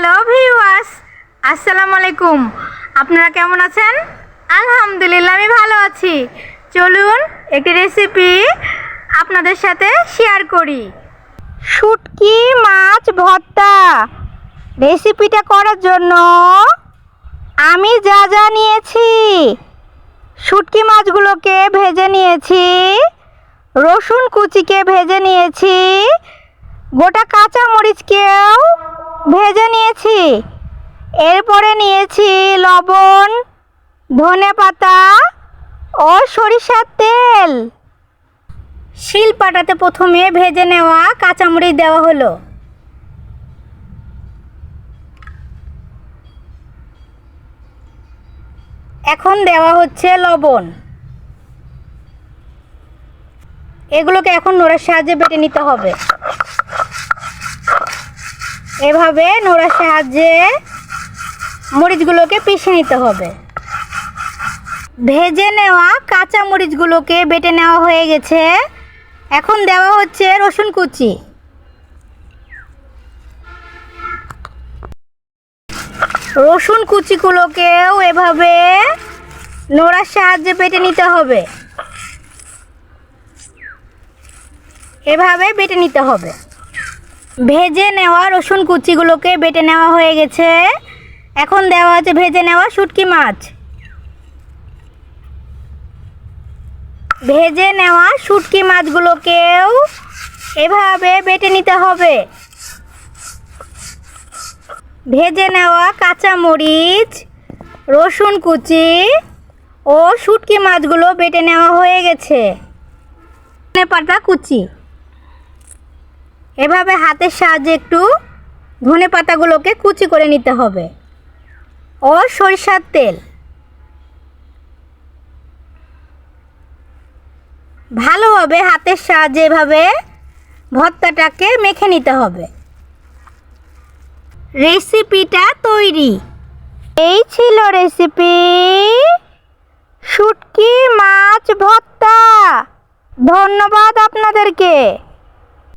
Hello viewers, আসসালামু আলাইকুম। আপনারা কেমন আছেন? আলহামদুলিল্লাহ, আমি ভালো আছি। চলুন একটি রেসিপি আপনাদের সাথে শেয়ার করি। শুটকি, মাছ, ভর্তা। রেসিপিটা করার জন্য আমি যা যা নিয়েছি, শুটকি মাছগুলোকে ভেজে নিয়েছি, রসুন কুচিকে ভেজে নিয়েছি, গোটা কাঁচা মরিচকেও ভেজে নিয়েছি। এরপরে নিয়েছি লবণ, ধনে পাতা ও সরিষার তেল। শিল পাটাতে প্রথমে ভেজে নেওয়া কাঁচামরিচ দেওয়া হলো। এখন দেওয়া হচ্ছে লবণ। এগুলোকে এখন নোড়ার সাহায্যে বেটে নিতে হবে। এভাবে নোড়ার সাহায্যে মরিচগুলোকে পিষে নিতে হবে। ভেজে নেওয়া কাঁচা মরিচগুলোকে বেটে নেওয়া হয়ে গেছে। এখন দেওয়া হচ্ছে রসুন কুচি। রসুন কুচিগুলোকেও এভাবে নোড়ার সাহায্যে বেটে নিতে হবে। এভাবে বেটে নিতে হবে। ভেজে নেওয়া রসুন কুচিগুলোকে বেটে নেওয়া হয়ে গেছে। এখন দেওয়া আছে ভেজে নেওয়া শুটকি মাছ। ভেজে নেওয়া শুটকি মাছগুলোকেও এভাবে বেটে নিতে হবে। ভেজে নেওয়া কাঁচা মরিচ, রসুন কুচি ও শুটকি মাছগুলো বেটে নেওয়া হয়ে গেছে। পাতা কুচি। এভাবে হাতের সাহায্যে একটু ধনে পাতাগুলোকে কুচি করে নিতে হবে। ও সরিষার তেল। ভালোভাবে হাতের সাহায্যে এভাবে ভর্তাটাকে মেখে নিতে হবে। রেসিপিটা তৈরি। এই ছিল রেসিপি শুটকি মাছ ভর্তা। ধন্যবাদ আপনাদেরকে।